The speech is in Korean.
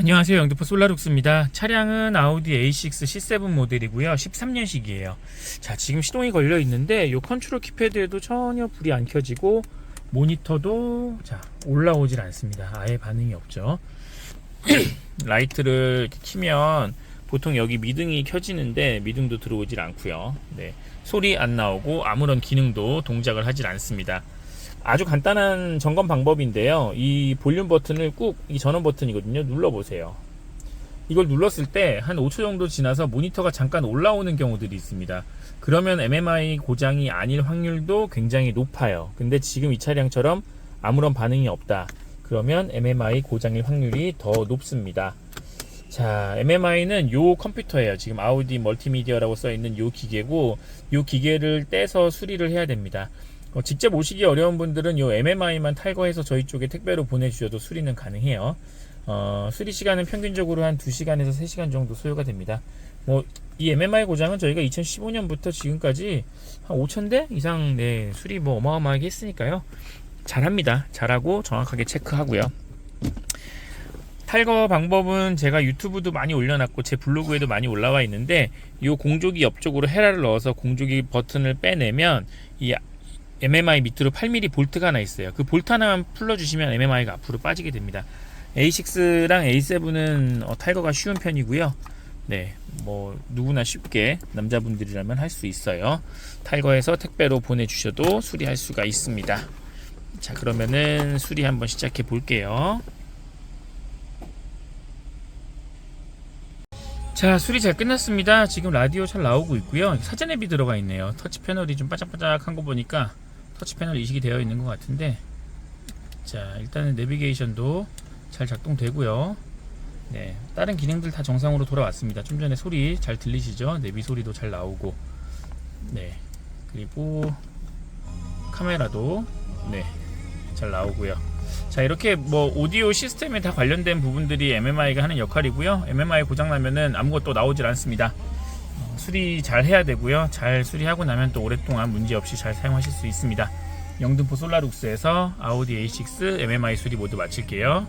안녕하세요. 영등포 솔라룩스입니다. 차량은 아우디 A6 C7 모델이고요. 13년식이에요. 자, 지금 시동이 걸려 있는데 이 컨트롤 키패드에도 전혀 불이 안 켜지고 모니터도 자, 올라오질 않습니다. 아예 반응이 없죠. 라이트를 키면 보통 여기 미등이 켜지는데 미등도 들어오질 않고요. 네. 소리 안 나오고 아무런 기능도 동작을 하질 않습니다. 아주 간단한 점검 방법인데요. 이 볼륨 버튼을 꾹, 이 전원 버튼이거든요. 눌러보세요. 이걸 눌렀을 때 한 5초 정도 지나서 모니터가 잠깐 올라오는 경우들이 있습니다. 그러면 MMI 고장이 아닐 확률도 굉장히 높아요. 근데 지금 이 차량처럼 아무런 반응이 없다. 그러면 MMI 고장일 확률이 더 높습니다. 자, MMI는 요 컴퓨터예요. 지금 아우디 멀티미디어라고 써 있는 요 기계고, 요 기계를 떼서 수리를 해야 됩니다. 어, 직접 오시기 어려운 분들은 요 MMI만 탈거해서 저희 쪽에 택배로 보내주셔도 수리는 가능해요. 어, 수리 시간은 평균적으로 한 2시간에서 3시간 정도 소요가 됩니다. 뭐, 이 MMI 고장은 저희가 2015년부터 지금까지 한 5,000대 이상, 네, 수리 뭐 어마어마하게 했으니까요. 잘합니다. 잘하고 정확하게 체크하고요. 탈거 방법은 제가 유튜브도 많이 올려놨고 제 블로그에도 많이 올라와 있는데 이 공조기 옆쪽으로 헤라를 넣어서 공조기 버튼을 빼내면 이 MMI 밑으로 8mm 볼트가 하나 있어요. 그 볼트 하나만 풀러주시면 MMI가 앞으로 빠지게 됩니다. A6랑 A7은 어, 탈거가 쉬운 편이고요. 네, 뭐 누구나 쉽게 남자분들이라면 할 수 있어요. 탈거해서 택배로 보내주셔도 수리할 수가 있습니다. 자, 그러면은 수리 한번 시작해 볼게요. 자 수리 잘 끝났습니다 지금 라디오 잘 나오고 있고요 사전 앱이 들어가 있네요 터치 패널이 좀 바짝바짝한 거 보니까 터치 패널 이식이 되어 있는 것 같은데 자 일단은 내비게이션도 잘 작동되고요. 네 다른 기능들 다 정상으로 돌아왔습니다. 좀 전에 소리 잘 들리시죠? 내비 소리도 잘 나오고. 네 그리고 카메라도 네잘 나오고요. 자 이렇게 뭐 오디오 시스템에 다 관련된 부분들이 MMI가 하는 역할이고요. MMI 고장 나면은 아무것도 나오질 않습니다. 어, 수리 잘 해야 되고요. 잘 수리하고 나면 또 오랫동안 문제 없이 잘 사용하실 수 있습니다. 영등포 솔라룩스에서 아우디 A6 MMI 수리 모두 마칠게요.